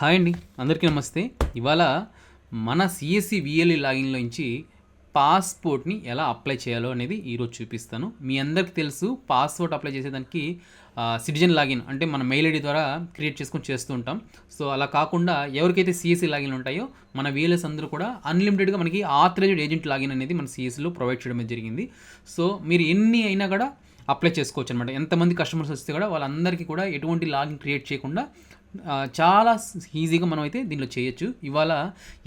Hi అండి అందరికీ నమస్తే. ఇవాళ మన సిఎస్సి విఎల్ఈ లాగిన్లో నుంచి పాస్పోర్ట్ని ఎలా అప్లై చేయాలో అనేది ఈరోజు చూపిస్తాను. మీ అందరికీ తెలుసు పాస్పోర్ట్ అప్లై చేసేదానికి సిటిజన్ లాగిన్ అంటే మన మెయిల్ ఐడి ద్వారా క్రియేట్ చేసుకొని చేస్తూ ఉంటాం. సో అలా కాకుండా ఎవరికైతే సిఎస్సి లాగిన్ ఉంటాయో మన విఎల్ఎస్ అందరూ కూడా అన్లిమిటెడ్గా మనకి ఆథరైజ్డ్ ఏజెంట్ లాగిన్ అనేది మన సిఎస్సిలో ప్రొవైడ్ చేయడం జరిగింది. సో మీరు ఎన్ని అయినా కూడా అప్లై చేసుకోవచ్చు అనమాట ఎంతమంది కస్టమర్స్ వస్తే కూడా వాళ్ళందరికీ కూడా ఎటువంటి లాగిన్ క్రియేట్ చేయకుండా చాలా ఈజీగా మనం అయితే దీనిలో చేయొచ్చు. ఇవాళ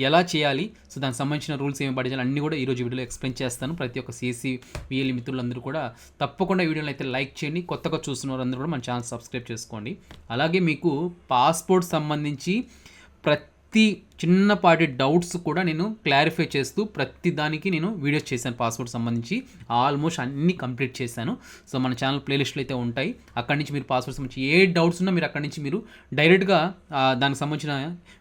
ఎలా చేయాలి? సో దానికి సంబంధించిన రూల్స్ ఏమి పడించాలి అన్నీ కూడా ఈరోజు వీడియోలో ఎక్స్ప్లెయిన్ చేస్తాను. ప్రతి ఒక్క సిఎస్సి విఎల్ మిత్రులందరూ కూడా తప్పకుండా వీడియోని అయితే లైక్ చేయండి. కొత్తగా చూస్తున్న వారందరూ కూడా మన ఛానల్ సబ్స్క్రైబ్ చేసుకోండి. అలాగే మీకు పాస్పోర్ట్ సంబంధించి ప్రతి చిన్నపాటి డౌట్స్ కూడా నేను క్లారిఫై చేస్తూ ప్రతి దానికి నేను వీడియోస్ చేశాను పాస్పోర్ట్ సంబంధించి. ఆల్మోస్ట్ అన్నీ కంప్లీట్ చేశాను. సో మన ఛానల్ ప్లేలిస్ట్లో అయితే ఉంటాయి. అక్కడి నుంచి మీరు పాస్పోర్ట్ సంబంధించి ఏ డౌట్స్ ఉన్నా మీరు అక్కడి నుంచి మీరు డైరెక్ట్గా దానికి సంబంధించిన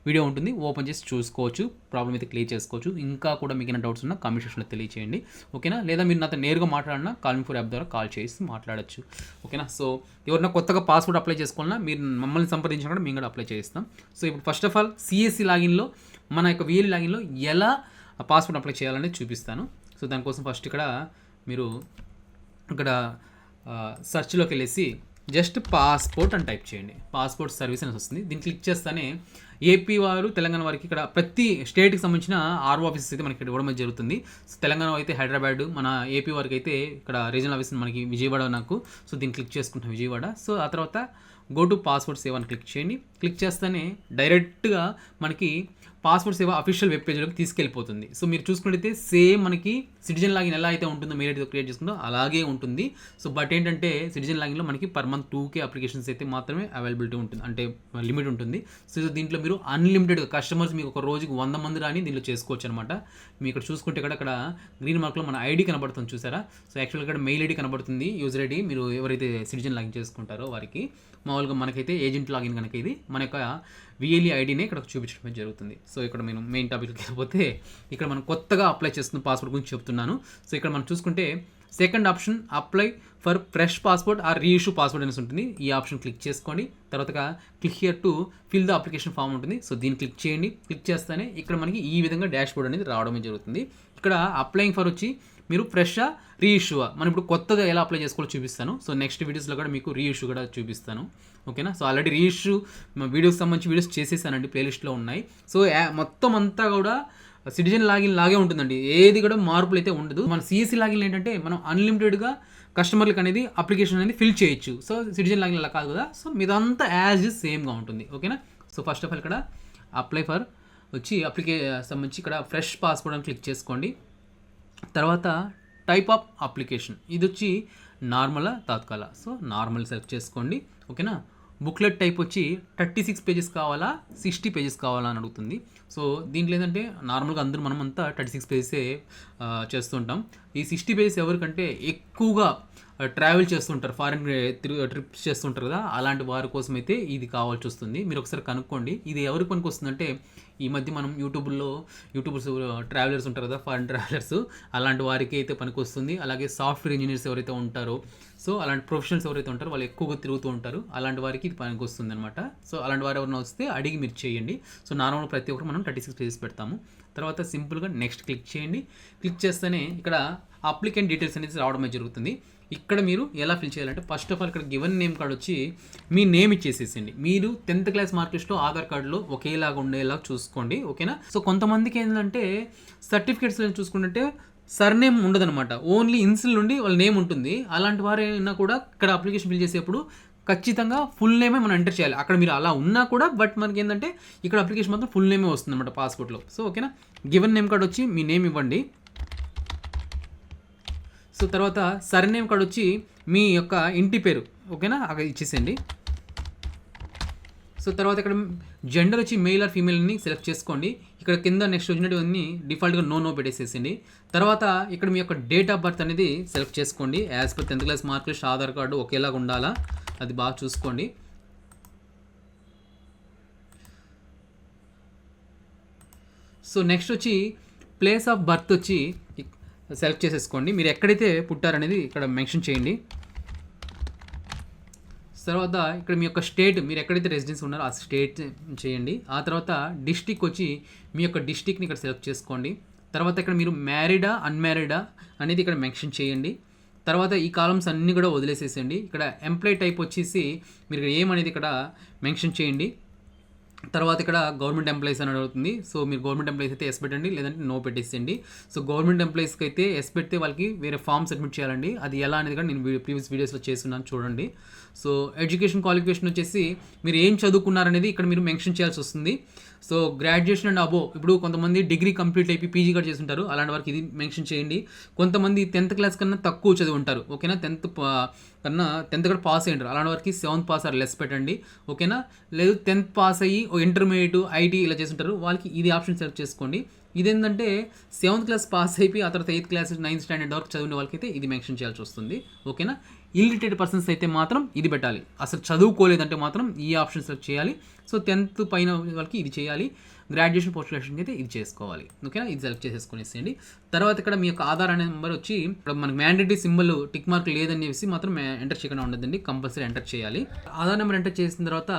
వీడియో ఉంటుంది. ఓపెన్ చేసి చూసుకోవచ్చు. ప్రాబ్లం అయితే క్లియర్ చేసుకోవచ్చు. ఇంకా కూడా మీకు డౌట్స్ ఉన్నా కామెంట్ సెక్షన్లో తెలియచేయండి. ఓకేనా? లేదా మీరు నాతో నేరుగా మాట్లాడినా కాలింగ్ ఫోర్ యాప్ ద్వారా కాల్ చేసి మాట్లాడచ్చు. ఓకేనా? సో ఎవరైనా కొత్తగా పాస్పోర్ట్ అప్లై చేసుకోవాలన్నా మీరు మమ్మల్ని సంప్రదించినా కూడా మేము కూడా అప్లై చేస్తాం. సో ఇప్పుడు ఫస్ట్ ఆఫ్ ఆల్ సిఎస్సి లాగిన్లో మన యొక్క విఎల్ లాగిన్లో ఎలా పాస్పోర్ట్ అప్లై చేయాలనేది చూపిస్తాను. సో దానికోసం ఫస్ట్ ఇక్కడ మీరు ఇక్కడ సర్చ్లోకి వెళ్ళేసి జస్ట్ పాస్పోర్ట్ అని టైప్ చేయండి. పాస్పోర్ట్ సర్వీస్ అని వస్తుంది. దీన్ని క్లిక్ చేస్తానే ఏపీ వారు తెలంగాణ వారికి ఇక్కడ ప్రతి స్టేట్కి సంబంధించిన ఆర్ఓ ఆఫీసెస్ అయితే మనకి ఇక్కడ ఇవ్వడం జరుగుతుంది. సో తెలంగాణ అయితే హైదరాబాద్ మన ఏపీ వారికి అయితే ఇక్కడ రీజనల్ ఆఫీస్ మనకి విజయవాడ నాకు. సో దీన్ని క్లిక్ చేసుకుంటాం విజయవాడ. సో ఆ తర్వాత గో టు పాస్పోర్ట్ సేవ్ అని క్లిక్ చేయండి. క్లిక్ చేస్తేనే డైరెక్ట్గా మనకి పాస్పోర్ట్ సేవ అఫీషియల్ వెబ్ పేజ్లోకి తీసుకెళ్ళిపోతుంది. సో మీరు చూసుకున్నట్టయితే సేమ్ మనకి సిటిజన్ లాగిన్ ఎలా అయితే ఉంటుందో మీరు అయితే క్రియేట్ చేసుకుంటో అలాగే ఉంటుంది. సో బట్ ఏంటంటే సిటిజన్ లాగిన్లో మనకి per month two K applications అయితే మాత్రమే అవైలబిలిటీ ఉంటుంది. అంటే లిమిట్ ఉంటుంది. సో దీంట్లో మీరు అన్లిమిటెడ్ కస్టమర్స్ మీకు ఒక రోజుకి వంద మంది రాని దీంట్లో చేసుకోవచ్చు అనమాట మీ ఇక్కడ చూసుకుంటే ఇక్కడ అక్కడ గ్రీన్ మార్క్లో మన ఐడి కనబడుతుంది చూసారా? సో యాక్చువల్గా ఇక్కడ మెయిల్ ఐడి కనబడుతుంది. యూజర్ ఐడి మీరు ఎవరైతే సిటిజన్ లాగిన్ చేసుకుంటారో వారికి. మామూలుగా మనకైతే ఏజెంట్ లాగిన్ కనుక ఇది మన యొక్క విఎల్ఈ ఐడినే ఇక్కడ చూపించడం జరుగుతుంది. సో ఇక్కడ నేను మెయిన్ టాపిక్కి వెళ్ళిపోతే ఇక్కడ మనం కొత్తగా అప్లై చేస్తున్న పాస్పోర్ట్ గురించి చెప్తున్నాను. సో ఇక్కడ మనం చూసుకుంటే second option apply for fresh passport or reissue passport అనేసి ఉంటుంది. ఈ ఆప్షన్ క్లిక్ చేసుకోండి. తర్వాతగా click here to fill the application form ఉంటుంది. సో దీన్ని క్లిక్ చేయండి. క్లిక్ చేస్తేనే ఇక్కడ మనకి ఈ విధంగా డాష్ బోర్డ్ అనేది రావడమే జరుగుతుంది. ఇక్కడ అప్లయింగ్ ఫర్ వచ్చి మీరు ఫ్రెషా రీఇష్యూవా? మనం ఇప్పుడు కొత్తగా ఎలా అప్లై చేసుకోవాలో చూపిస్తాను. సో నెక్స్ట్ వీడియోస్లో కూడా మీకు రీఇష్యూ కూడా చూపిస్తాను. ఓకేనా? సో ఆల్రెడీ రీఇష్యూ వీడియోకి సంబంధించి వీడియోస్ చేసేసానండి ప్లేలిస్ట్లో ఉన్నాయి. సో మొత్తం అంతా కూడా సిటిజన్ లాగిన్ లాగే ఉంటుందండి. ఏది కూడా మార్పులు అయితే ఉండదు. మన సిఎస్సి లాగిన్ ఏంటంటే మనం అన్లిమిటెడ్గా కస్టమర్లకు అనేది అప్లికేషన్ అనేది ఫిల్ చేయొచ్చు. సో సిటిజన్ లాగిన్ అలా కాదు కదా? సో మీదంతా యాజ్ ఇస్ సేమ్గా ఉంటుంది. ఓకేనా? సో ఫస్ట్ ఆఫ్ ఆల్ ఇక్కడ అప్లై ఫర్ వచ్చి అప్లికే సంబంధించి ఇక్కడ ఫ్రెష్ పాస్పోర్ట్ అని క్లిక్ చేసుకోండి. తర్వాత టైప్ ఆఫ్ అప్లికేషన్ ఇది వచ్చి normal Tatkal. So normal select చేసుకోండి. ఓకేనా? బుక్లెట్ టైప్ వచ్చి థర్టీ సిక్స్ పేజెస్ కావాలా? సిక్స్టీ పేజెస్ కావాలా అని అడుగుతుంది. సో దీంట్లో ఏంటంటే నార్మల్గా అందరూ మనం అంతా థర్టీ సిక్స్ పేజెసే చేస్తుంటాం ఈ సిక్స్టీ పేజెస్ ఎవరికంటే ఎక్కువగా ట్రావెల్ చేస్తుంటారు ఫారిన్ ట్రిప్స్ చేస్తుంటారు కదా అలాంటి వారి కోసం అయితే ఇది కావాల్సి వస్తుంది. మీరు ఒకసారి కనుక్కోండి. ఇది ఎవరికి పనికి వస్తుందంటే ఈ మధ్య మనం యూట్యూబ్లో యూట్యూబర్స్ ట్రావెలర్స్ ఉంటారు కదా ఫారెన్ ట్రావెలర్స్ అలాంటి వారికి అయితే పనికి వస్తుంది అలాగే సాఫ్ట్వేర్ ఇంజనీర్స్ ఎవరైతే ఉంటారో సో అలాంటి ప్రొఫెషనల్స్ ఎవరైతే ఉంటారో వాళ్ళు ఎక్కువగా తిరుగుతూ ఉంటారు. అలాంటి వారికి ఇది పనికొస్తుంది అనమాట సో అలాంటి వారు ఎవరైనా వస్తే అడిగి మీరు చేయండి. సో నార్మల్ ప్రతి ఒక్కరు మనం థర్టీ సిక్స్ పేజెస్ పెడతాము. తర్వాత సింపుల్గా నెక్స్ట్ క్లిక్ చేయండి. క్లిక్ చేస్తేనే ఇక్కడ అప్లికెంట్ డీటెయిల్స్ అనేది రావడమే జరుగుతుంది. ఇక్కడ మీరు ఎలా ఫిల్ చేయాలంటే ఫస్ట్ ఆఫ్ ఆల్ ఇక్కడ గివెన్ నేమ్ కార్డ్ వచ్చి మీ నేమ్ ఇచ్చేసేసండి మీరు టెన్త్ క్లాస్ మార్క్ లిస్ట్లో ఆధార్ కార్డులో ఒకేలాగా ఉండేలా చూసుకోండి ఓకేనా సో కొంతమందికి ఏంటంటే సర్టిఫికేట్స్ చూసుకుంటే సర్నేమ్ ఉండదనమాట ఓన్లీ ఇన్సిల్ నుండి వాళ్ళ నేమ్ ఉంటుంది. అలాంటి వారైనా కూడా ఇక్కడ అప్లికేషన్ ఫిల్ చేసేప్పుడు ఖచ్చితంగా ఫుల్ నేమే మనం ఎంటర్ చేయాలి. అక్కడ మీరు అలా ఉన్నా కూడా బట్ మనకి ఏంటంటే ఇక్కడ అప్లికేషన్ మాత్రం ఫుల్ నేమే వస్తుంది అనమాట పాస్పోర్ట్లో సో ఓకేనా గివెన్ నేమ్ కార్డ్ వచ్చి మీ నేమ్ ఇవ్వండి. సో తర్వాత సర్నేమ్ కార్డ్ వచ్చి మీ యొక్క ఇంటి పేరు ఓకేనా? అక్కడ ఇచ్చేసేయండి. సో తర్వాత ఇక్కడ జెండర్ వచ్చి మెయిల్ ఆర్ ఫీమేల్ని సెలెక్ట్ చేసుకోండి. ఇక్కడ కింద నెక్స్ట్ వచ్చినటువంటి డిఫాల్ట్గా నో నో పెట్టేసేసింది తర్వాత ఇక్కడ మీ యొక్క డేట్ ఆఫ్ బర్త్ అనేది సెలెక్ట్ చేసుకోండి. As per tenth class mark list Aadhaar card ఒకేలాగా ఉండాలా? అది బాగా చూసుకోండి. సో నెక్స్ట్ వచ్చి ప్లేస్ ఆఫ్ బర్త్ వచ్చి సెలెక్ట్ చేసేసుకోండి. మీరు ఎక్కడైతే పుట్టారనేది ఇక్కడ మెన్షన్ చేయండి. తర్వాత ఇక్కడ మీ యొక్క స్టేట్ మీరు ఎక్కడైతే రెసిడెన్స్ ఉన్నారో ఆ స్టేట్ చేయండి. ఆ తర్వాత డిస్టిక్ వచ్చి మీ యొక్క డిస్టిక్ని ఇక్కడ సెలెక్ట్ చేసుకోండి. తర్వాత ఇక్కడ మీరు మ్యారీడా అన్మ్యారీడా అనేది ఇక్కడ మెన్షన్ చేయండి. తర్వాత ఈ కాలమ్స్ అన్నీ కూడా వదిలేసేసేయండి. ఇక్కడ ఎంప్లాయ్ టైప్ వచ్చేసి మీరు ఏమనేది ఇక్కడ మెన్షన్ చేయండి. తర్వాత ఇక్కడ గవర్నమెంట్ ఎంప్లాయీస్ అని అడుగుతుంది. సో మీరు గవర్నమెంట్ ఎంప్లాయీస్ అయితే ఎస్ పెట్టండి లేదంటే నో పెట్టేసేయండి. సో గవర్నమెంట్ ఎంప్లాయీస్కి అయితే ఎస్ పెడితే వాళ్ళకి వేరే ఫామ్ సబ్మిట్ చేయాలండి. అది ఎలా అనేది కూడా నేను ప్రీవియస్ వీడియోస్లో చేస్తున్నాను చూడండి. సో ఎడ్యుకేషన్ క్వాలిఫికేషన్ వచ్చేసి మీరు ఏం చదువుకున్నారనేది ఇక్కడ మీరు మెన్షన్ చేయాల్సి వస్తుంది. సో గ్రాడ్యుయేషన్ అండ్ అబో ఇప్పుడు కొంతమంది డిగ్రీ కంప్లీట్ అయిపోయి పీజీ కూడా చేస్తుంటారు. అలాంటి వారికి ఇది మెన్షన్ చేయండి. కొంతమంది టెన్త్ క్లాస్ కన్నా తక్కువ చదివి ఉంటారు ఓకేనా టెన్త్ కన్నా టెన్త్ కూడా పాస్ అయ్యారు అలాంటి వారికి సెవెంత్ పాస్ ఆర్ లెస్ పెట్టండి. ఓకేనా లేదు టెన్త్ పాస్ అయ్యి ఇంటర్మీడియట్ ఐటీ ఇలా చేస్తుంటారు. వాళ్ళకి ఇది ఆప్షన్ సెలెక్ట్ చేసుకోండి. ఇదేంటంటే సెవెంత్ క్లాస్ పాస్ అయిపోయి ఆ తర్వాత ఎయిత్ క్లాస్ నైన్త్ స్టాండర్డ్ వరకు చదివిన వాళ్ళకైతే ఇది మెన్షన్ చేయాల్సి వస్తుంది. ఓకేనా ఇల్లిటరేట్ పర్సన్స్ అయితే మాత్రం ఇది పెట్టాలి. అసలు చదువుకోలేదంటే మాత్రం ఈ ఆప్షన్ సెలెక్ట్ చేయాలి. సో టెన్త్ పైన వాళ్ళకి ఇది చేయాలి. గ్రాడ్యుయేషన్ పోస్ట్ గ్రాడ్యుయేషన్కి అయితే ఇది చేసుకోవాలి. ఓకేనా? ఇది సెలెక్ట్ చేసేసుకునేసేయండి. తర్వాత ఇక్కడ మీ యొక్క ఆధార్ అనే నెంబర్ వచ్చి ఇప్పుడు మనకి మ్యాండేటరీ సింబల్ టిక్ మార్క్ లేదని చెప్పేసి మాత్రం ఎంటర్ చేయకుండా ఉండదండి. కంపల్సరీ ఎంటర్ చేయాలి. ఆధార్ నెంబర్ ఎంటర్ చేసిన తర్వాత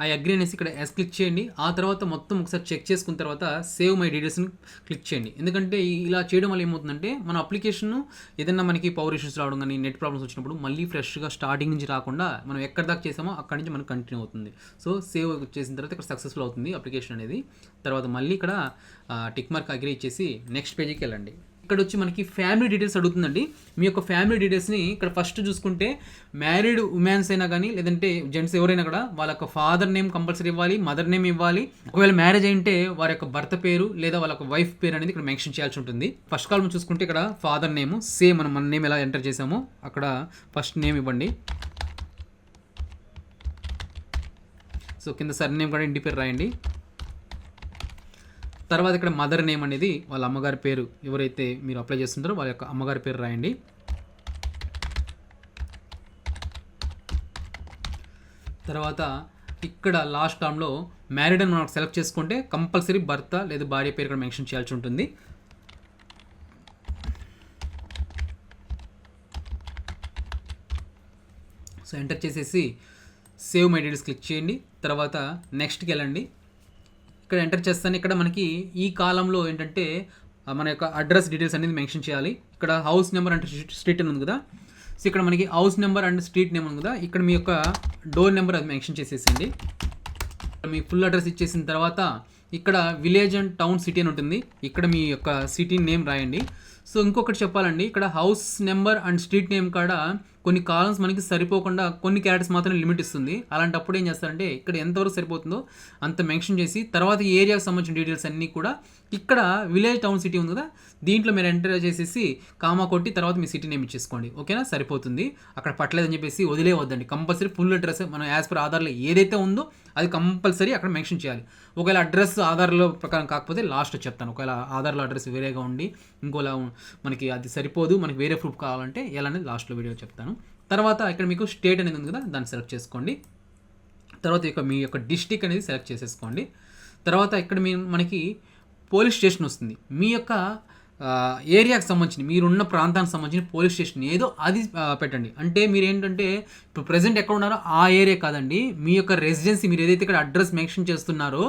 ఆ అగ్రి అనేసి ఇక్కడ ఎస్ క్లిక్ చేయండి. ఆ తర్వాత మొత్తం ఒకసారి చెక్ చేసుకున్న తర్వాత సేవ్ మై డీటెయిల్స్ని క్లిక్ చేయండి. ఎందుకంటే ఇలా చేయడం వల్ల ఏమవుతుందంటే మన అప్లికేషన్ ఏదైనా మనకి పవర్ ఇష్యూస్ రావడం కానీ నెట్ ప్రాబ్లమ్స్ వచ్చినప్పుడు మళ్ళీ ఫ్రెష్గా స్టార్టింగ్ నుంచి రాకుండా మనం ఎక్కడ దాకా చేసామో అక్కడి నుంచి మనకు కంటిన్యూ అవుతుంది. సో సేవ్ చేసిన తర్వాత ఇక్కడ సక్సెస్ఫుల్ అవుతుంది అప్లికేషన్ అనేది. తర్వాత మళ్ళీ ఇక్కడ టిక్ మార్క్ అగ్రి ఇచ్చేసి నెక్స్ట్ పేజీకి వెళ్ళండి. ఇక్కడ వచ్చి మనకి ఫ్యామిలీ డీటెయిల్స్ అడుగుతుందండి. మీ యొక్క ఫ్యామిలీ డీటెయిల్స్ని ఇక్కడ ఫస్ట్ చూసుకుంటే మ్యారీడ్ ఉమెన్స్ అయినా కానీ లేదంటే జెంట్స్ ఎవరైనా కూడా వాళ్ళ యొక్క ఫాదర్ నేమ్ కంపల్సరీ ఇవ్వాలి మదర్ నేమ్ ఇవ్వాలి. ఒకవేళ మ్యారేజ్ అయింటే వారి యొక్క భర్త పేరు లేదా వాళ్ళ యొక్క వైఫ్ పేరు అనేది ఇక్కడ మెన్షన్ చేయాల్సి ఉంటుంది. ఫస్ట్ కాలం చూసుకుంటే ఇక్కడ ఫాదర్ నేమ్ సేమ్ మనం మన నేమ్ ఎలా ఎంటర్ చేసామో అక్కడ ఫస్ట్ నేమ్ ఇవ్వండి. సో కింద సర్ నేమ్ కూడా ఇంటి పేరు రాయండి. తర్వాత ఇక్కడ మదర్ నేమ్ అనేది వాళ్ళ అమ్మగారి పేరు ఎవరైతే మీరు అప్లై చేస్తుంటారో వాళ్ళ యొక్క అమ్మగారి పేరు రాయండి. తర్వాత ఇక్కడ లాస్ట్ టర్మ్లో మ్యారీడ్ అని మనం సెలెక్ట్ చేసుకుంటే కంపల్సరీ భర్త లేదా భార్య పేరు ఇక్కడ మెన్షన్ చేయాల్సి ఉంటుంది. సో ఎంటర్ చేసేసి సేవ్ మై డీటెయిల్స్ క్లిక్ చేయండి. తర్వాత నెక్స్ట్కి వెళ్ళండి. ఇక్కడ ఎంటర్ చేస్తాను. ఇక్కడ మనకి ఈ కాలంలో ఏంటంటే మన యొక్క అడ్రస్ డీటెయిల్స్ అనేది మెన్షన్ చేయాలి. ఇక్కడ హౌస్ నెంబర్ అంటే స్ట్రీట్ అని ఉంది కదా. సో ఇక్కడ మనకి house number and street name ఉంది కదా. ఇక్కడ మీ యొక్క డోర్ నెంబర్ అది మెన్షన్ చేసేసింది మీ ఫుల్ అడ్రస్ ఇచ్చేసిన తర్వాత ఇక్కడ విలేజ్ అండ్ టౌన్ సిటీ అని ఉంటుంది. ఇక్కడ మీ యొక్క సిటీ నేమ్ రాయండి. సో ఇంకొకటి చెప్పాలండి. ఇక్కడ house number and street name కాడ కొన్ని కాలమ్స్ మనకి సరిపోకుండా కొన్ని క్యారెక్టర్స్ మాత్రమే లిమిట్ ఇస్తుంది. అలాంటప్పుడు ఏం చేస్తారంటే ఇక్కడ ఎంతవరకు సరిపోతుందో అంత మెన్షన్ చేసి తర్వాత ఏరియాకి సంబంధించిన డీటెయిల్స్ అన్నీ కూడా ఇక్కడ విలేజ్ టౌన్ సిటీ ఉంది కదా దీంట్లో మీరు ఎంటర్ చేసేసి కామా కొట్టి తర్వాత మీ సిటీ నేమ్ ఇచ్చేసుకోండి. ఓకేనా? సరిపోతుంది. అక్కడ పట్టలేదని చెప్పేసి వదిలేవద్దండి కంపల్సరీ ఫుల్ అడ్రస్ మనం యాజ్ పర్ ఆధార్లో ఏదైతే ఉందో అది కంపల్సరీ అక్కడ మెన్షన్ చేయాలి. ఒకవేళ అడ్రస్ ఆధార్లో ప్రకారం కాకపోతే లాస్ట్ చెప్తాను. ఒకవేళ ఆధార్లో అడ్రస్ వేరేగా ఉండి ఇంకోలా మనకి అది సరిపోదు మనకి వేరే ప్రూఫ్ కావాలంటే ఎలా అనేది లాస్ట్లో వీడియో చెప్తాను. తర్వాత ఇక్కడ మీకు స్టేట్ అనేది ఉంది కదా దాన్ని సెలెక్ట్ చేసుకోండి. తర్వాత ఇక మీ యొక్క డిస్టిక్ అనేది సెలెక్ట్ చేసేసుకోండి. తర్వాత ఇక్కడ మీ మనకి పోలీస్ స్టేషన్ వస్తుంది. మీ యొక్క ఏరియాకి సంబంధించిన మీరున్న ప్రాంతానికి సంబంధించిన పోలీస్ స్టేషన్ ఏదో అది పెట్టండి. అంటే మీరు ఏంటంటే ఇప్పుడు ప్రజెంట్ ఎక్కడ ఉన్నారో ఆ ఏరియా కాదండి. మీ యొక్క రెసిడెన్సీ మీరు ఏదైతే ఇక్కడ అడ్రస్ మెన్షన్ చేస్తున్నారో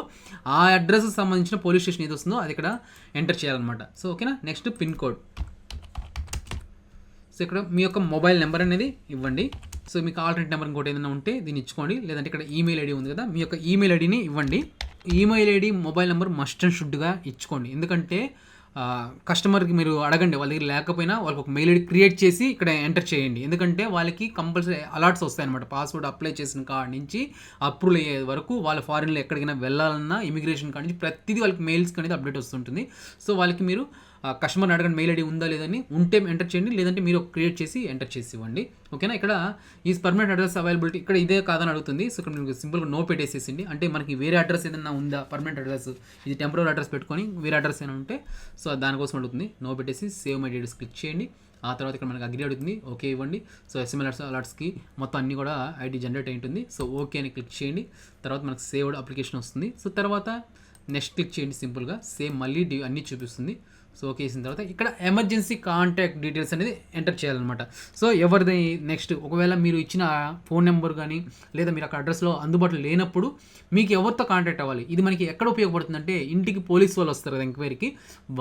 ఆ అడ్రస్కి సంబంధించిన పోలీస్ స్టేషన్ ఏది వస్తుందో అది ఇక్కడ ఎంటర్ చేయాలన్నమాట. సో ఓకేనా? Next pin code. సో ఇక్కడ మీ యొక్క మొబైల్ నెంబర్ అనేది ఇవ్వండి. సో మీకు ఆల్టర్నేట్ నెంబర్ ఇంకోటి ఏదైనా ఉంటే దీన్ని ఇచ్చుకోండి. లేదంటే ఇక్కడ ఈమెయిల్ ఐడి ఉంది కదా మీ యొక్క ఈమెయిల్ ఐడిని ఇవ్వండి. Email ID mobile number must and షుడ్గా ఇచ్చుకోండి. ఎందుకంటే కస్టమర్కి మీరు అడగండి వాళ్ళ దగ్గర లేకపోయినా వాళ్ళకి ఒక మెయిల్ ఐడి క్రియేట్ చేసి ఇక్కడ ఎంటర్ చేయండి. ఎందుకంటే వాళ్ళకి కంపల్సరీ అలర్ట్స్ వస్తాయన్నమాట. పాస్వర్డ్ అప్లై చేసిన కాడ నుంచి అప్రూవల్ అయ్యే వరకు వాళ్ళ ఫారిన్లో ఎక్కడికైనా వెళ్ళాలన్నా ఇమిగ్రేషన్ కాడ నుంచి ప్రతిదీ వాళ్ళకి మెయిల్స్ అనేది అప్డేట్ వస్తుంటుంది. సో వాళ్ళకి మీరు కస్టమర్ని అడగండి మెయిల్ ఐడి ఉందా లేదని ఉంటే ఎంటర్ చేయండి లేదంటే మీరు క్రియేట్ చేసి ఎంటర్ చేసి ఇవ్వండి ఓకేనా? ఇక్కడ ఈ పర్మనెంట్ అడ్రస్ అవైలబిలిటీ ఇక్కడ ఇదే కాదని అడుగుతుంది. సో ఇక్కడ మీకు సింపుల్గా నో పెట్టేసేసింది. అంటే మనకి వేరే అడ్రస్ ఏదైనా ఉందా? పర్మనెంట్ అడ్రస్ ఇది టెంపరీ అడ్రస్ పెట్టుకొని వేరే అడ్రస్ ఏమైనా ఉంటే సో దానికోసం అడుగుతుంది. నో పెట్టేసి సేవ్ మై డీటెయిల్స్ క్లిక్ చేయండి. ఆ తర్వాత ఇక్కడ మనకి అగ్రి అడుగుతుంది. ఓకే ఇవ్వండి. సో ఎస్ఎంఎల్ అలర్ట్స్కి మొత్తం అన్ని కూడా ఐడి జనరేట్ అయి ఉంటుంది. సో ఓకే అని క్లిక్ చేయండి. తర్వాత మనకు సేవ్డ్ అప్లికేషన్ వస్తుంది. సో తర్వాత నెక్స్ట్ క్లిక్ చేయండి సింపుల్గా. సేమ్ మళ్ళీ అన్నీ చూపిస్తుంది. సో ఓకే చేసిన తర్వాత ఇక్కడ ఎమర్జెన్సీ కాంటాక్ట్ డీటెయిల్స్ అనేది ఎంటర్ చేయాలన్నమాట. సో ఎవరిది నెక్స్ట్ ఒకవేళ మీరు ఇచ్చిన ఫోన్ నెంబర్ కానీ లేదా మీరు అక్కడ అడ్రస్లో అందుబాటులో లేనప్పుడు మీకు ఎవరితో కాంటాక్ట్ అవ్వాలి? ఇది మనకి ఎక్కడ ఉపయోగపడుతుందంటే ఇంటికి పోలీస్ వాళ్ళు వస్తారు కదా ఎంక్వైరీకి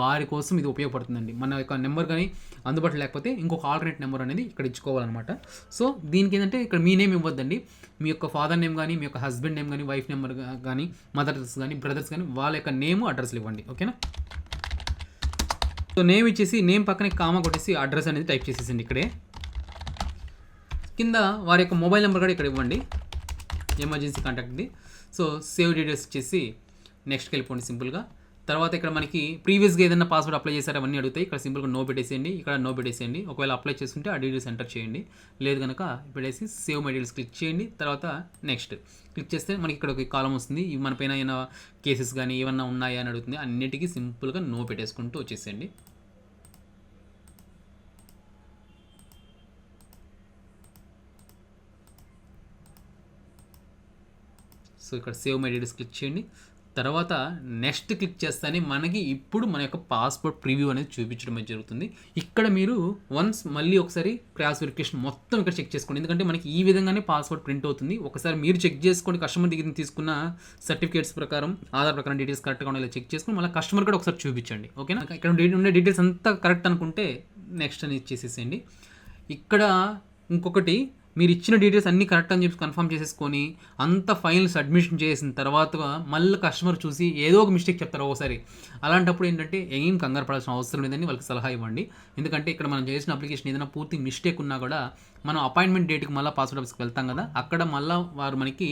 వారి కోసం ఇది ఉపయోగపడుతుందండి. మన యొక్క నెంబర్ కానీ అందుబాటులో లేకపోతే ఇంకొక ఆల్టర్నేట్ నెంబర్ అనేది ఇక్కడ ఇచ్చుకోవాలన్నమాట. సో దీనికి ఏంటంటే ఇక్కడ మీ నేమ్ ఇవ్వద్దండి. మీ యొక్క ఫాదర్ నేమ్ కానీ మీ యొక్క హస్బెండ్ నేమ్ కానీ వైఫ్ నెంబర్ కానీ మదర్స్ కానీ బ్రదర్స్ కానీ వాళ్ళ యొక్క నేమ్ అడ్రస్లు ఇవ్వండి. ఓకేనా? సో నేమ్ ఇచ్చేసి నేమ్ పక్కనే కామా కొట్టేసి అడ్రస్ అనేది టైప్ చేసేసింది ఇక్కడే. కింద వారి యొక్క మొబైల్ నెంబర్ కూడా ఇక్కడ ఇవ్వండి. ఎమర్జెన్సీ కాంటాక్ట్ది సో సేవ్ డీటెయిల్స్ ఇచ్చేసి నెక్స్ట్కి వెళ్ళిపోండి సింపుల్గా. తర్వాత ఇక్కడ మనకి ప్రీవియస్గా ఏదైనా పాస్వర్డ్ అప్లై చేశారు అవన్నీ అడుగుతాయి ఇక్కడ సింపుల్గా నో పెట్టేసేయండి ఇక్కడ నో పెట్టేసేయండి. ఒకవేళ అప్లై చేసుకుంటే ఆ డీటెయిల్స్ ఎంటర్ చేయండి. లేదు కనుక పెట్టేసి సేవ్ మై డీటెయిల్స్ క్లిక్ చేయండి. తర్వాత నెక్స్ట్ క్లిక్ చేస్తే మనకి ఇక్కడ ఒక కాలం వస్తుంది. ఇవి మన పైన ఏమైనా కేసెస్ కానీ ఏమన్నా ఉన్నాయా అని అడుగుతుంది. అన్నిటికీ సింపుల్గా నో పెట్టేసుకుంటూ వచ్చేసేయండి. సో ఇక్కడ సేవ్ మై డీటెయిల్స్ క్లిక్ చేయండి. తర్వాత నెక్స్ట్ క్లిక్ చేస్తేనే మనకి ఇప్పుడు మన యొక్క పాస్పోర్ట్ ప్రివ్యూ అనేది చూపించడం అనేది జరుగుతుంది. ఇక్కడ మీరు వన్స్ మళ్ళీ ఒకసారి క్రాస్ వెరిఫికేషన్ మొత్తం ఇక్కడ చెక్ చేసుకోండి. ఎందుకంటే మనకి ఈ విధంగానే పాస్పోర్ట్ ప్రింట్ అవుతుంది. ఒకసారి మీరు చెక్ చేసుకోండి కస్టమర్ దగ్గర తీసుకున్న సర్టిఫికేట్స్ ప్రకారం ఆధార్ ప్రకారం డీటెయిల్స్ కరెక్ట్గా ఉండాలి చెక్ చేసుకుని మళ్ళీ కస్టమర్ కూడా ఒకసారి చూపించండి. ఓకేనా? ఇక్కడ ఉండే డీటెయిల్స్ అంతా కరెక్ట్ అనుకుంటే నెక్స్ట్ అనేది చేసేసేయండి. ఇక్కడ ఇంకొకటి మీరు ఇచ్చిన డీటెయిల్స్ అన్నీ కరెక్ట్ అని చెప్పి కన్ఫర్మ్ చేసేసుకొని అంత ఫైల్స్ అడ్మిషన్ చేసిన తర్వాత మళ్ళీ కస్టమర్ చూసి ఏదో ఒక మిస్టేక్ చెప్తారు ఒకసారి అలాంటప్పుడు ఏంటంటే ఏం కంగారు పడాల్సిన అవసరం లేదని వాళ్ళకి సలహా ఇవ్వండి. ఎందుకంటే ఇక్కడ మనం చేసిన అప్లికేషన్ ఏదైనా పూర్తి మిస్టేక్ ఉన్నా కూడా మనం అపాయింట్మెంట్ డేట్కి మళ్ళీ పాస్పోర్ట్ ఆఫీస్కి వెళ్తాం కదా అక్కడ మళ్ళీ వారు మనకి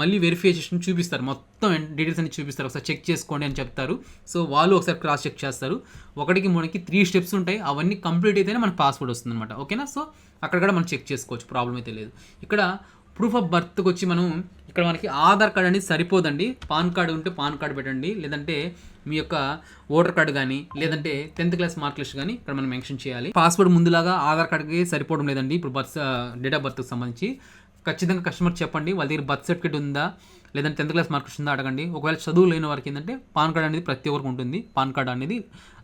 మళ్ళీ వెరిఫికేషన్ చూపిస్తారు. మొత్తం డీటెయిల్స్ అన్ని చూపిస్తారు. ఒకసారి చెక్ చేసుకోండి అని చెప్తారు. సో వాళ్ళు ఒకసారి క్రాస్ చెక్ చేస్తారు. ఒకటికి మనకి త్రీ స్టెప్స్ ఉంటాయి. అవన్నీ కంప్లీట్ అయితేనే మనకి పాస్పోర్ట్ వస్తుంది అనమాట ఓకేనా సో అక్కడ కూడా మనం చెక్ చేసుకోవచ్చు. ప్రాబ్లం అయితే లేదు. ఇక్కడ ప్రూఫ్ ఆఫ్ బర్త్కి వచ్చి మనం ఇక్కడ మనకి ఆధార్ కార్డ్ అనేది సరిపోదండి. పాన్ కార్డు ఉంటే పాన్ కార్డు పెట్టండి. లేదంటే మీ యొక్క ఓటర్ కార్డు కానీ లేదంటే టెన్త్ క్లాస్ మార్క్ లిస్ట్ కానీ ఇక్కడ మనం మెన్షన్ చేయాలి. పాస్వర్డ్ ముందులాగా ఆధార్ కార్డుకి సరిపోవడం లేదండి. ఇప్పుడు బర్త్ డేట్ ఆఫ్ బర్త్కి సంబంధించి. ఖచ్చితంగా కస్టమర్ చెప్పండి వాళ్ళ దగ్గర బర్త్ సర్టిఫికేట్ ఉందా లేదంటే టెన్త్ క్లాస్ మార్క్స్ ఉందా అడగండి. ఒకవేళ చదువు లేని వారికి ఏంటంటే పాన్ కార్డ్ అనేది ప్రతి ఒక్కరికి ఉంటుంది. పాన్ కార్డ్ అనేది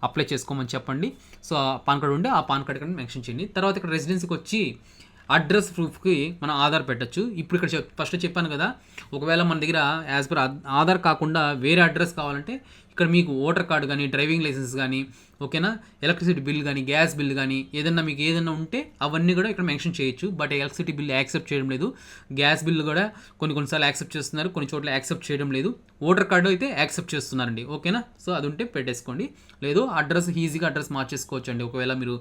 అప్లై చేసుకోమని చెప్పండి. సో పాన్ కార్డ్ ఉంటే ఆ పాన్ కార్డ్ కానీ మెన్షన్ చేయండి. తర్వాత ఇక్కడ రెసిడెన్సీకి వచ్చి అడ్రస్ ప్రూఫ్కి మనం ఆధార్ పెట్టచ్చు. ఇప్పుడు ఇక్కడ ఫస్ట్ చెప్పాను కదా ఒకవేళ మన దగ్గర యాజ్ పర్ ఆధార్ కాకుండా వేరే అడ్రస్ కావాలంటే ఇక్కడ మీకు ఓటర్ కార్డు కానీ డ్రైవింగ్ లైసెన్స్ కానీ ఓకేనా? ఎలక్ట్రిసిటీ బిల్ కానీ గ్యాస్ బిల్ కానీ ఏదన్నా మీకు ఏదైనా ఉంటే అవన్నీ కూడా ఇక్కడ మెన్షన్ చేయొచ్చు. బట్ ఎలక్ట్రిసిటీ బిల్ యాక్సెప్ట్ చేయడం లేదు. గ్యాస్ బిల్ కూడా కొన్ని కొన్నిసార్లు యాక్సెప్ట్ చేస్తున్నారు కొన్ని చోట్ల యాక్సెప్ట్ చేయడం లేదు. ఓటర్ కార్డు అయితే యాక్సెప్ట్ చేస్తున్నారండి ఓకేనా? సో అది ఉంటే పెట్టేసుకోండి. లేదు అడ్రస్ ఈజీగా అడ్రస్ మార్చేసుకోవచ్చు అండి ఒకవేళ మీరు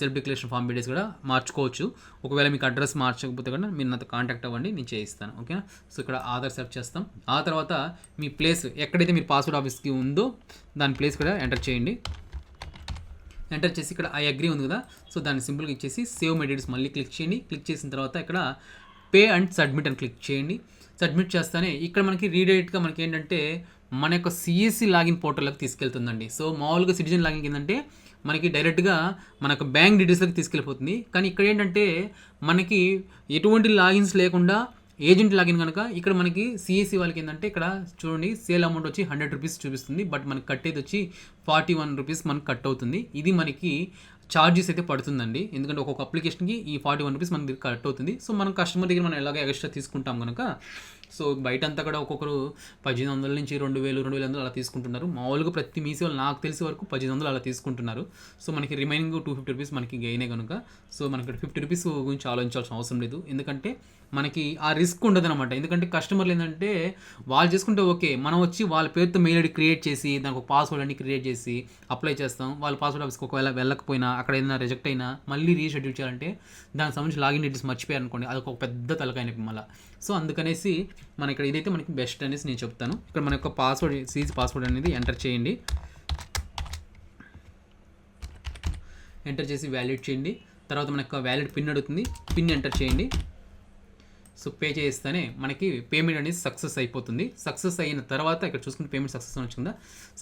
సెల్ఫ్ డిక్లరేషన్ ఫామ్ పెట్టేసి కూడా మార్చుకోవచ్చు. ఒకవేళ మీకు అడ్రస్ మార్చకపోతే కూడా మీరు నాతో కాంటాక్ట్ అవ్వండి నేను చేయిస్తాను ఓకేనా? సో ఇక్కడ ఆధార్ సెర్చ్ చేస్తాం. ఆ తర్వాత మీ ప్లేస్ ఎక్కడైతే మీరు పాస్వర్డ్ ఆఫీస్కి ఉందో ఉందో దాని ప్లేస్ కూడా ఎంటర్ చేయండి. ఎంటర్ చేసి ఇక్కడ ఐ అగ్రీ ఉంది కదా? సో దాన్ని సింపుల్గా ఇచ్చేసి సేవ్ మై డీటెయిల్స్ మళ్ళీ క్లిక్ చేయండి. క్లిక్ చేసిన తర్వాత ఇక్కడ పే అండ్ సబ్మిట్ అని క్లిక్ చేయండి. సబ్మిట్ చేస్తానే ఇక్కడ మనకి రీడైరెక్ట్గా మనకి ఏంటంటే మన యొక్క సిఎస్సి లాగిన్ పోర్టల్లోకి తీసుకెళ్తుందండి. సో మామూలుగా సిటిజన్ లాగిన్ ఏంటంటే మనకి డైరెక్ట్గా మన యొక్క బ్యాంక్ డీటెయిల్స్లోకి తీసుకెళ్ళిపోతుంది. కానీ ఇక్కడ ఏంటంటే మనకి ఎటువంటి లాగిన్స్ లేకుండా ఏజెంట్ లాగిన్ కనుక ఇక్కడ మనకి సిఎస్సి వాళ్ళకి ఏంటంటే ఇక్కడ చూడండి సేల్ అమౌంట్ వచ్చి హండ్రెడ్ రూపీస్ చూపిస్తుంది బట్ మనకి కట్టేది వచ్చి ఫార్టీ వన్ రూపీస్ మనకి కట్ అవుతుంది. ఇది మనకి ఛార్జెస్ అయితే పడుతుందండి. ఎందుకంటే ఒక్కొక్క అప్లికేషన్కి ఈ ఫార్టీ వన్ రూపీస్ మనకి కట్ అవుతుంది. సో మనం కస్టమర్ దగ్గర మనం ఎలాగ ఎక్స్ట్రా తీసుకుంటాం కనుక సో బయట అంతా కూడా ఒక్కొక్కరు పద్దెనిమిది వందల నుంచి రెండు వేలు రెండు వేల వందలు అలా తీసుకుంటున్నారు. మామూలుగా ప్రతి మీసీ వాళ్ళు నాకు తెలిసే వరకు పద్దెనిమిది వందలు అలా తీసుకుంటున్నారు. సో మనకి రిమైనింగ్ టూ ఫిఫ్టీ రూపీస్ మనకి గెయినే కనుక సో మనకి ఫిఫ్టీ రూపీస్ గురించి ఆలోచించాల్సిన అవసరం లేదు. ఎందుకంటే మనకి ఆ రిస్క్ ఉండదు అనమాట ఎందుకంటే కస్టమర్లు ఏంటంటే వాళ్ళు చేసుకుంటే ఓకే. మనం వచ్చి వాళ్ళ పేరుతో మెయిల్ ఐడి క్రియేట్ చేసి దానికి ఒక పాస్వర్డ్ అన్ని క్రియేట్ చేసి అప్లై చేస్తాం. వాళ్ళ పాస్వర్డ్ ఆఫీస్కి ఒకవేళ వెళ్ళకపోయినా అక్కడ ఏదైనా రిజెక్ట్ అయినా మళ్ళీ రీషెడ్యూల్ చేయాలంటే దానికి సంబంధించి లాగిన్ డీటెయిల్స్ మర్చిపోయారు అనుకోండి అది ఒక పెద్ద తలకాయ మళ్ళీ. సో అందుకనేసి మన ఇక్కడ ఇదైతే మనకి బెస్ట్ అనేసి నేను చెప్తాను. ఇక్కడ మన యొక్క పాస్వర్డ్ సీజ్ పాస్వర్డ్ అనేది ఎంటర్ చేయండి. ఎంటర్ చేసి వ్యాలిడ్ చేయండి. తర్వాత మన యొక్క వ్యాలిడ్ పిన్ అడుగుతుంది. పిన్ ఎంటర్ చేయండి. సో పే చేస్తేనే మనకి పేమెంట్ అనేది సక్సెస్ అయిపోతుంది. సక్సెస్ అయిన తర్వాత ఇక్కడ చూసుకుంటే పేమెంట్ సక్సెస్ అని వచ్చిందా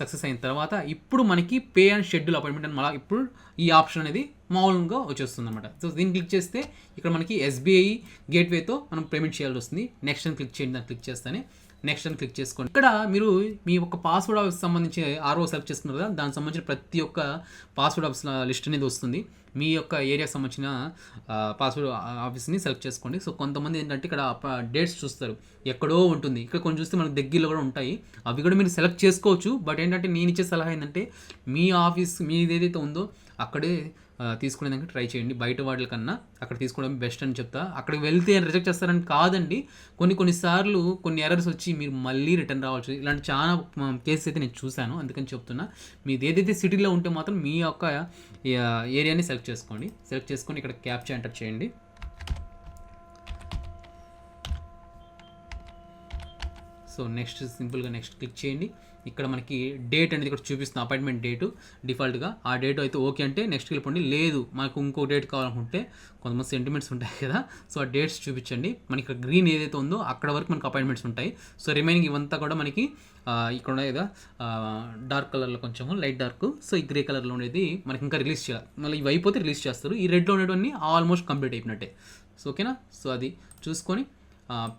సక్సెస్ అయిన తర్వాత ఇప్పుడు మనకి పే అండ్ షెడ్యూల్ అపాయింట్మెంట్ అని మళ్ళీ ఇప్పుడు ఈ ఆప్షన్ అనేది మామూలుగా వచ్చేస్తుంది అనమాట సో దీన్ని క్లిక్ చేస్తే ఇక్కడ మనకి ఎస్బీఐ గేట్వేతో మనం పేమెంట్ చేయాల్సి వస్తుంది. నెక్స్ట్ క్లిక్ చేయండి దాన్ని క్లిక్ చేస్తేనే నెక్స్ట్ అని క్లిక్ చేసుకోండి. ఇక్కడ మీరు మీ యొక్క పాస్వర్డ్ ఆఫీస్ సంబంధించి ఆర్ఓ సెలెక్ట్ చేసుకున్నారు కదా దానికి సంబంధించిన ప్రతి ఒక్క పాస్వర్డ్ ఆఫీస్ లిస్ట్ అనేది వస్తుంది. మీ యొక్క ఏరియాకి సంబంధించిన పాస్వర్డ్ ఆఫీస్ని సెలెక్ట్ చేసుకోండి. సో కొంతమంది ఏంటంటే ఇక్కడ డేట్స్ చూస్తారు. ఎక్కడో ఉంటుంది. ఇక్కడ కొంచెం చూస్తే మనకు దగ్గరలో కూడా ఉంటాయి. అవి కూడా మీరు సెలెక్ట్ చేసుకోవచ్చు. బట్ ఏంటంటే నేను ఇచ్చే సలహా ఏంటంటే మీ ఆఫీస్ మీది ఏదైతే ఉందో అక్కడే తీసుకునేదానికి ట్రై చేయండి. బయట వాటి కన్నా అక్కడ తీసుకోవడం బెస్ట్ అని చెప్తా. అక్కడికి వెళ్తే రిజెక్ట్ చేస్తారని కాదండి. కొన్ని కొన్నిసార్లు కొన్ని ఎర్రర్స్ వచ్చి మీరు మళ్ళీ రిటర్న్ రావచ్చు. ఇలాంటి చాలా కేసెస్ అయితే నేను చూశాను. అందుకని చెప్తున్నా. మీది ఏదైతే సిటీలో ఉంటే మాత్రం మీ యొక్క ఏరియాని సెలెక్ట్ చేసుకోండి. సెలెక్ట్ చేసుకొని ఇక్కడ క్యాప్చర్ ఎంటర్ చేయండి. సో నెక్స్ట్ సింపుల్గా నెక్స్ట్ క్లిక్ చేయండి. ఇక్కడ మనకి డేట్ అనేది ఇక్కడ చూపిస్తుంది అపాయింట్మెంట్ డేటు డిఫాల్ట్గా. ఆ డేట్ అయితే ఓకే అంటే నెక్స్ట్ వెళ్ళిపోండి లేదు మనకు ఇంకో డేట్ కావాలనుకుంటే కొంతమంది సెంటిమెంట్స్ ఉంటాయి కదా సో ఆ డేట్స్ చూపించండి. మనకి ఇక్కడ గ్రీన్ ఏదైతే ఉందో అక్కడ వరకు మనకి అపాయింట్మెంట్స్ ఉంటాయి. సో రిమైనింగ్ ఇవంతా కూడా మనకి ఇక్కడ ఉన్నాయి కదా డార్క్ కలర్లో కొంచెము లైట్ డార్క్. సో ఈ గ్రే కలర్లో ఉండేది మనకి ఇంకా రిలీజ్ చేయాలి. మళ్ళీ ఇవి అయిపోతే రిలీజ్ చేస్తారు. ఈ రెడ్లో ఉండేవన్నీ ఆల్మోస్ట్ కంప్లీట్ అయిపోయినట్టే. సో ఓకేనా? సో అది చూసుకొని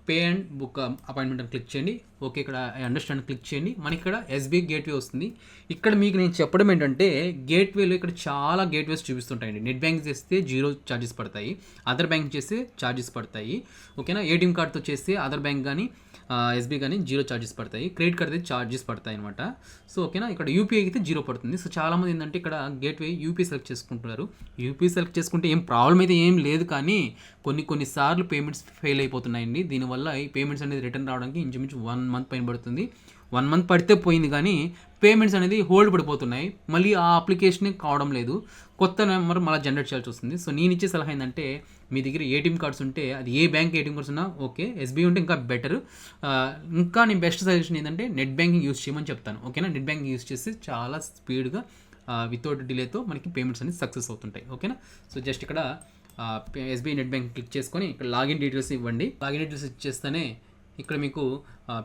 పే అండ్ బుక్ అపాయింట్మెంట్ అని క్లిక్ చేయండి. ఓకే ఇక్కడ అండర్స్టాండ్ క్లిక్ చేయండి. మనకి ఇక్కడ ఎస్బీఐ గేట్వే వస్తుంది. ఇక్కడ మీకు నేను చెప్పడం ఏంటంటే గేట్వేలో ఇక్కడ చాలా గేట్వేస్ చూపిస్తుంటాయండి. నెట్ బ్యాంక్ చేస్తే జీరో ఛార్జెస్ పడతాయి. అదర్ బ్యాంక్ చేస్తే ఛార్జెస్ పడతాయి. ఓకేనా? ఏటీఎం కార్డ్తో చేస్తే అదర్ బ్యాంక్ కానీ ఎస్బీ కానీ జీరో ఛార్జెస్ పడతాయి. క్రెడిట్ కార్డ్ అయితే ఛార్జెస్ పడతాయి అనమాట సో ఓకేనా ఇక్కడ యూపీఐ అయితే జీరో పడుతుంది. సో చాలామంది ఏంటంటే ఇక్కడ గేట్వే యూపీ సెలెక్ట్ చేసుకుంటున్నారు. యూపీ సెలెక్ట్ చేసుకుంటే ఏం ప్రాబ్లం అయితే ఏం లేదు కానీ కొన్ని కొన్ని సార్లు పేమెంట్స్ ఫెయిల్ అయిపోతున్నాయండి. దీనివల్ల ఈ పేమెంట్స్ అనేది రిటర్న్ రావడానికి ఇంచుమించు వన్ మంత్ పైన పడుతుంది. వన్ మంత్ పడితే పోయింది కానీ పేమెంట్స్ అనేది హోల్డ్ పడిపోతున్నాయి. మళ్ళీ ఆ అప్లికేషన్ కావడం లేదు. కొత్త నెంబర్ మళ్ళీ జనరేట్ చేయాల్సి వస్తుంది. సో నేను ఇచ్చే సలహా ఏంటంటే మీ దగ్గర ఏటీఎం కార్డ్స్ ఉంటే అది ఏ బ్యాంక్ ఏటీఎం కార్డ్స్ ఉన్నా ఓకే. ఎస్బీఐ ఉంటే ఇంకా బెటర్ ఇంకా నేను బెస్ట్ సజెషన్ ఏంటంటే నెట్ బ్యాంకింగ్ యూస్ చేయమని చెప్తాను. ఓకేనా నెట్ బ్యాంకింగ్ యూస్ చేసి చాలా స్పీడ్గా వితౌట్ డిలేతో మనకి పేమెంట్స్ అనేది సక్సెస్ అవుతుంటాయి. ఓకేనా సో జస్ట్ ఇక్కడ ఎస్బీఐ నెట్ బ్యాంక్ క్లిక్ చేసుకొని ఇక్కడ లాగిన్ డీటెయిల్స్ ఇవ్వండి. లాగిన్ డీటెయిల్స్ ఇచ్చేస్తేనే ఇక్కడ మీకు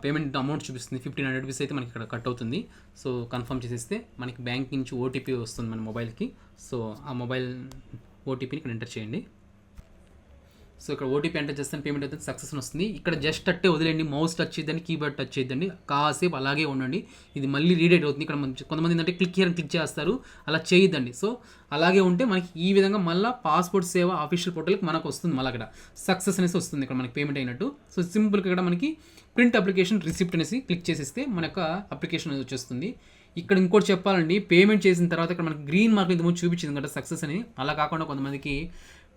పేమెంట్ అమౌంట్ చూపిస్తుంది. ఫిఫ్టీన్ హండ్రెడ్ రూపీస్ అయితే మనకి ఇక్కడ కట్ అవుతుంది. సో కన్ఫర్మ్ చేసేస్తే మనకి బ్యాంక్ నుంచి ఓటీపీ వస్తుంది మన మొబైల్కి సో ఆ మొబైల్ ఓటీపీని ఇక్కడ ఎంటర్ చేయండి. సో ఇక్కడ ఓటీపీ ఎంటర్ చేస్తే పేమెంట్ అయితే సక్సెస్ వస్తుంది. ఇక్కడ జస్ట్ అట్టే వదిలేండి మౌస్ టచ్ చేయద్దండి కీబోర్డ్ టచ్ చేయద్దండి. కాసేపు అలాగే ఉండండి. ఇది మళ్ళీ రీడేట్ అవుతుంది. ఇక్కడ మంచి కొంతమంది ఏంటంటే క్లిక్ హియర్ క్లిక్ చేస్తారు. అలా చేయొద్దండి. సో అలాగే ఉంటే మనకి ఈ విధంగా మళ్ళీ పాస్పోర్ట్ సేవ ఆఫీషియల్ పోర్టల్కి మనకు వస్తుంది మళ్ళీ అక్కడ. సక్సెస్ అనేసి వస్తుంది ఇక్కడ మనకి పేమెంట్ అయినట్టు. సో సింపుల్గా ఇక్కడ మనకి ప్రింట్ అప్లికేషన్ రిసిప్ట్ అనేసి క్లిక్ చేసేస్తే మన యొక్క అప్లికేషన్ అనేది వచ్చేస్తుంది. ఇక్కడ ఇంకోటి చెప్పాలండి. పేమెంట్ చేసిన తర్వాత ఇక్కడ మనకి గ్రీన్ మార్క్ ఇంతకుముందు చూపించింది కదా సక్సెస్ అని. అలా కాకుండా కొంతమందికి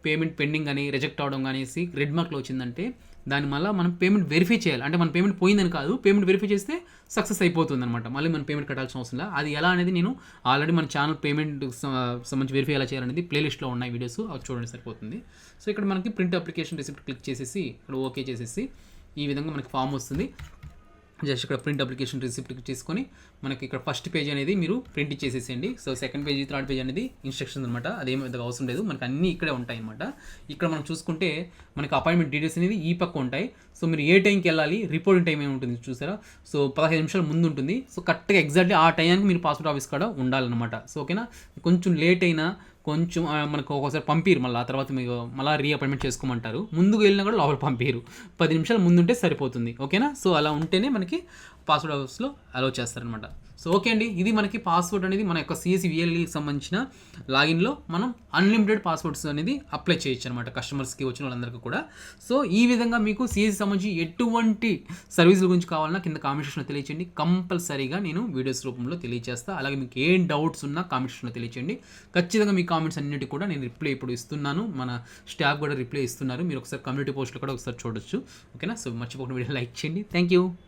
పేమెంట్ పెండింగ్ అని రిజెక్ట్ అవడం అనేసి రెడ్ మార్క్లో వచ్చిందంటే దాని మళ్ళీ మనం పేమెంట్ వెరిఫై చేయాలి. అంటే మన పేమెంట్ పోయిందని కాదు పేమెంట్ వెరిఫై చేస్తే సక్సెస్ అయిపోతుంది అనమాట మళ్ళీ మనం పేమెంట్ కట్టాల్సిన అవసరం లేదు అది ఎలా అనేది నేను ఆల్రెడీ మన ఛానల్ పేమెంట్ సంబంధించి వెరిఫై ఎలా చేయాలనేది ప్లేలిస్ట్లో ఉన్నాయి వీడియోస్ అవి చూడండి సరిపోతుంది. సో ఇక్కడ మనకి ప్రింట్ అప్లికేషన్ రిసిప్ట్ క్లిక్ చేసేసి ఇక్కడ ఓకే చేసేసి ఈ విధంగా మనకి ఫామ్ వస్తుంది. జస్ట్ ఇక్కడ ప్రింట్ అప్లికేషన్ రిసిప్ట్ తీసుకొని మనకి ఇక్కడ ఫస్ట్ పేజ్ అనేది మీరు print ఇచ్చేసేసేయండి. So second page third page అనేది ఇన్స్ట్రక్షన్స్ అనమాట అదేం పెద్దగా అవసరం లేదు. మనకి అన్నీ ఇక్కడే ఉంటాయి అనమాట ఇక్కడ మనం చూసుకుంటే మనకి అపాయింట్మెంట్ డీటెయిల్స్ అనేది ఈ పక్క ఉంటాయి. సో మీరు ఏ టైంకి వెళ్ళాలి రిపోర్టింగ్ టైం ఏమి ఉంటుంది చూసారా? సో పదహైదు నిమిషాల ముందు ఉంటుంది. సో కరెక్ట్గా ఎగ్జాక్ట్లీ ఆ టైంకి మీరు పాస్పోర్ట్ ఆఫీస్ కాడ ఉండాలన్నమాట. సో ఓకేనా కొంచెం లేట్ అయినా కొంచెం మనకు ఒక్కోసారి పంపిరు మళ్ళీ ఆ తర్వాత మీకు మళ్ళీ రీ అపాయింట్మెంట్ చేసుకోమంటారు. ముందుకు వెళ్ళినా కూడా లోపల పంపిరు. పది నిమిషాలు ముందు ఉంటే సరిపోతుంది. ఓకేనా? సో అలా ఉంటేనే మనకి పాస్వర్డ్ హౌస్లో అలౌ చేస్తారనమాట సో ఓకే అండి. ఇది మనకి పాస్వర్డ్ అనేది మన యొక్క సిఎస్సి విఎల్ఈకి సంబంధించిన లాగిన్లో మనం అన్లిమిటెడ్ పాస్వర్డ్స్ అనేది అప్లై చేయొచ్చు అనమాట కస్టమర్స్కి వచ్చిన వాళ్ళందరికీ కూడా. సో ఈ విధంగా మీకు సిఎస్సి సంబంధించి ఎటువంటి సర్వీసుల గురించి కావాలన్నా కింద కామెంట్ సెక్షన్లో తెలియచేయండి. కంపల్సరీగా నేను వీడియోస్ రూపంలో తెలియచేస్తా. అలాగే మీకు ఏం డౌట్స్ ఉన్నా కామెంట్ సెక్షన్లో తెలియచేయండి. ఖచ్చితంగా మీ కామెంట్స్ అన్నిటి కూడా నేను రిప్లై ఇప్పుడు ఇస్తున్నాను. మన స్టాఫ్ కూడా రిప్లై ఇస్తున్నారు. మీరు ఒకసారి కమ్యూనిటీ పోస్ట్లో కూడా ఒకసారి చూడొచ్చు. ఓకేనా సో మర్చిపోకుండా వీడియో లైక్ చేయండి. Thank you